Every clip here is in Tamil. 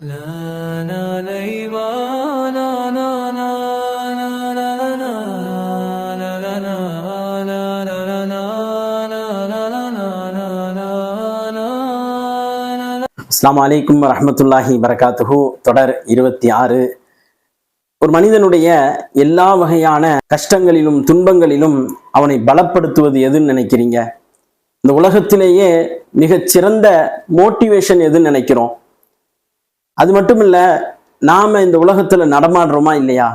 அஸ்லாம் வலைக்கும் வரமத்துல்லாஹி வரகாத்துஹு தொடர் இருபத்தி ஆறு ஒரு மனிதனுடைய எல்லா வகையான கஷ்டங்களிலும் துன்பங்களிலும் அவனை பலப்படுத்துவது எதுன்னு நினைக்கிறீங்க இந்த உலகத்திலேயே மிகச்சிறந்த மோட்டிவேஷன் எதுன்னு நினைக்கிறோம் அது மட்டும் இல்லை நாம இந்த உலகத்தில் நடமாடுறோமா இல்லையா?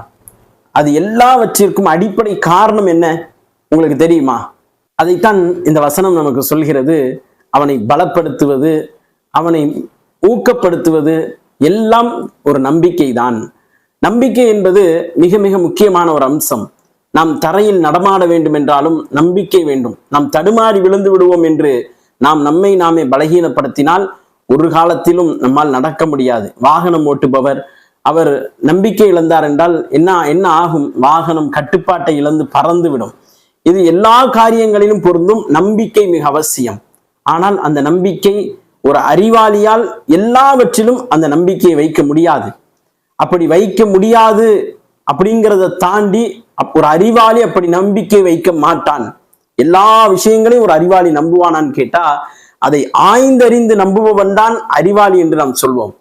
அது எல்லாவற்றிற்கும் அடிப்படை காரணம் என்ன? உங்களுக்கு தெரியுமா? அதைத்தான் இந்த வசனம் நமக்கு சொல்கிறது. அவனை பலப்படுத்துவது அவனை ஊக்கப்படுத்துவது எல்லாம் ஒரு நம்பிக்கை தான் நம்பிக்கை என்பது மிக மிக முக்கியமான ஒரு அம்சம். நாம் தரையில் நடமாட வேண்டும் என்றாலும் நம்பிக்கை வேண்டும். நாம் தடுமாறி விழுந்து விடுவோம் என்று நாம் நம்மை நாமே பலகீனப்படுத்தினால் ஒரு காலத்திலும் நம்மால் நடக்க முடியாது. வாகனம் ஓட்டுபவர் அவர் நம்பிக்கை இழந்தார் என்றால் என்ன என்ன ஆகும்? வாகனம் கட்டுப்பாட்டை இழந்து பறந்து விடும் இது எல்லா காரியங்களிலும் பொருந்தும். நம்பிக்கை மிக அவசியம். ஆனால் அந்த நம்பிக்கை ஒரு அறிவாளியால் எல்லாவற்றிலும் அந்த நம்பிக்கையை வைக்க முடியாது. அப்படி வைக்க முடியாது அப்படிங்கிறத தாண்டி அப்- ஒரு அறிவாளி அப்படி நம்பிக்கை வைக்க மாட்டான். எல்லா விஷயங்களையும் ஒரு அறிவாளி நம்புவானான்னு கேட்டா அதை ஆய்ந்தறிந்து நம்புபவன் தான் அறிவாளி என்று நாம் சொல்வோம்.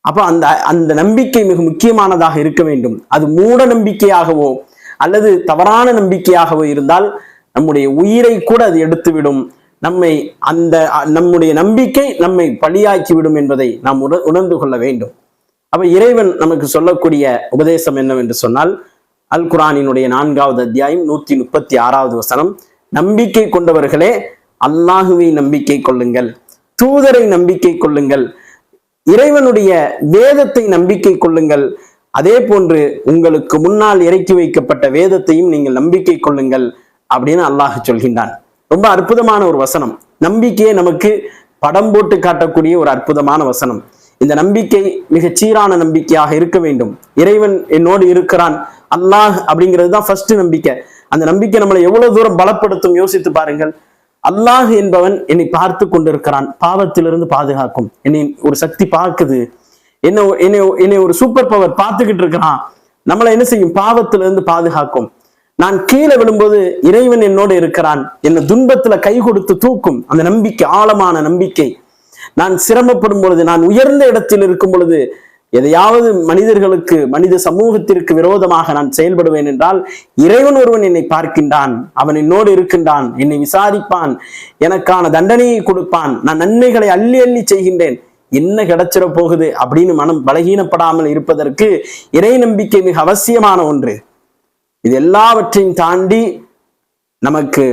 அப்ப அந்த அந்த நம்பிக்கை மிக முக்கியமானதாக இருக்க வேண்டும். அது மூட நம்பிக்கையாகவோ அல்லது தவறான நம்பிக்கையாகவோ இருந்தால் நம்முடைய உயிரை கூட அது எடுத்துவிடும். நம்மை அந்த நம்முடைய நம்பிக்கை நம்மை பலியாக்கிவிடும் என்பதை நாம் உண- உணர்ந்து கொள்ள வேண்டும். அப்ப இறைவன் நமக்கு சொல்லக்கூடிய உபதேசம் என்னவென்று சொன்னால் அல் குரானினுடைய நான்காவது அத்தியாயம் நூத்தி முப்பத்தி ஆறாவது வசனம் நம்பிக்கை கொண்டவர்களே அல்லாஹுவை நம்பிக்கை கொள்ளுங்கள் தூதரை நம்பிக்கை கொள்ளுங்கள் இறைவனுடைய வேதத்தை நம்பிக்கை கொள்ளுங்கள். அதே போன்று உங்களுக்கு முன்னால் இறக்கி வைக்கப்பட்ட வேதத்தையும் நீங்கள் நம்பிக்கை கொள்ளுங்கள் அப்படின்னு அல்லாஹ் சொல்கின்றான். ரொம்ப அற்புதமான ஒரு வசனம். நம்பிக்கையை நமக்கு படம் போட்டு காட்டக்கூடிய ஒரு அற்புதமான வசனம். இந்த நம்பிக்கை மிகச் சீரான நம்பிக்கையாக இருக்க வேண்டும். இறைவன் என்னோடு இருக்கிறான். அல்லாஹ் அப்படிங்கிறது தான் ஃபர்ஸ்ட் நம்பிக்கை. அந்த நம்பிக்கை நம்மளை எவ்வளவு தூரம் பலப்படுத்தும் யோசித்து பாருங்கள். அல்லாஹ் என்பவன் என்னை பார்த்து கொண்டிருக்கிறான். பாவத்திலிருந்து பாதுகாக்கும். என்னை ஒரு சக்தி பார்க்குது. என்ன என்னை என்னை ஒரு சூப்பர் பவர் பார்த்துக்கிட்டு இருக்கிறான். நம்மளை என்ன செய்யும்? பாவத்திலிருந்து பாதுகாக்கும். நான் கீழே விழும்போது இறைவன் என்னோடு இருக்கிறான். என்னை துன்பத்துல கை கொடுத்து தூக்கும். அந்த நம்பிக்கை ஆழமான நம்பிக்கை. நான் சிரமப்படும் பொழுது நான் உயர்ந்த இடத்தில் இருக்கும் பொழுது எதையாவது மனிதர்களுக்கு மனித சமூகத்திற்கு விரோதமாக நான் செயல்படுவேன் என்றால் இறைவன் ஒருவன் என்னை பார்க்கின்றான் அவன் என்னோடு இருக்கின்றான் என்னை விசாரிப்பான் எனக்கான தண்டனையை கொடுப்பான் நான் நன்மைகளை அள்ளி அள்ளி செய்கின்றேன். என்ன கிடைச்சிட போகுது அப்படின்னு மனம் பலகீனப்படாமல் இருப்பதற்கு இறை நம்பிக்கை மிக அவசியமான ஒன்று. இது எல்லாவற்றையும் தாண்டி நமக்கு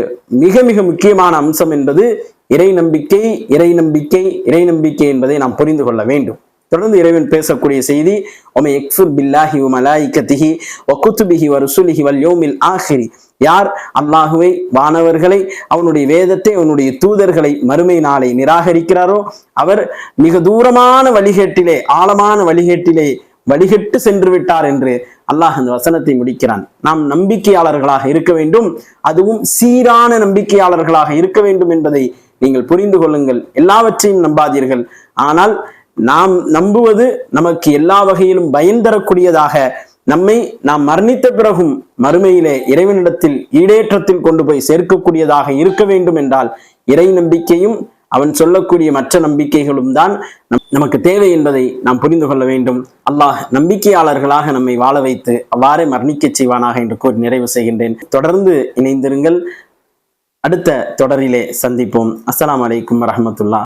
மிக மிக முக்கியமான அம்சம் என்பது இறை நம்பிக்கை இறை நம்பிக்கை இறை நம்பிக்கை என்பதை நாம் புரிந்து கொள்ள வேண்டும். தொடர்ந்து இறைவன் பேசக்கூடிய செய்தி ஒமை எக்ஃபுர் பில்லாஹி வ ஒக்குத்துபிஹி வருசுலிஹி வல் யோமில் ஆஹிரி. யார்? அல்லாஹுவை வானவர்களை அவனுடைய வேதத்தை அவனுடைய தூதர்களை மறுமை நாளை நிராகரிக்கிறாரோ அவர் மிக தூரமான வழிகேட்டிலே ஆழமான வழிகேட்டிலே வழிகெட்டு சென்று விட்டார் என்று அல்லாஹ் அந்த வசனத்தை முடிக்கிறான். நாம் நம்பிக்கையாளர்களாக இருக்க வேண்டும். அதுவும் சீரான நம்பிக்கையாளர்களாக இருக்க வேண்டும் என்பதை நீங்கள் புரிந்து கொள்ளுங்கள். எல்லாவற்றையும் நம்பாதீர்கள். ஆனால் நாம் நம்புவது நமக்கு எல்லா வகையிலும் பயன் தரக்கூடியதாக நம்மை நாம் மரணித்த பிறகும் மறுமையிலே இறைவனிடத்தில் ஈடேற்றத்தில் கொண்டு போய் சேர்க்கக்கூடியதாக இருக்க வேண்டும் என்றால் இறை நம்பிக்கையும் அவன் சொல்லக்கூடிய மற்ற நம்பிக்கைகளும் தான் நமக்கு தேவை என்பதை நாம் புரிந்து கொள்ள வேண்டும். அல்லாஹ் நம்பிக்கையாளர்களாக நம்மை வாழ வைத்து அவ்வாறே மரணிக்கச் செய்வானாக என்று கூறி நிறைவு செய்கின்றேன். தொடர்ந்து இணைந்திருங்கள். அடுத்த தொடரிலே சந்திப்போம். அஸ்லாம் அலைக்கும் வரமத்துல்லா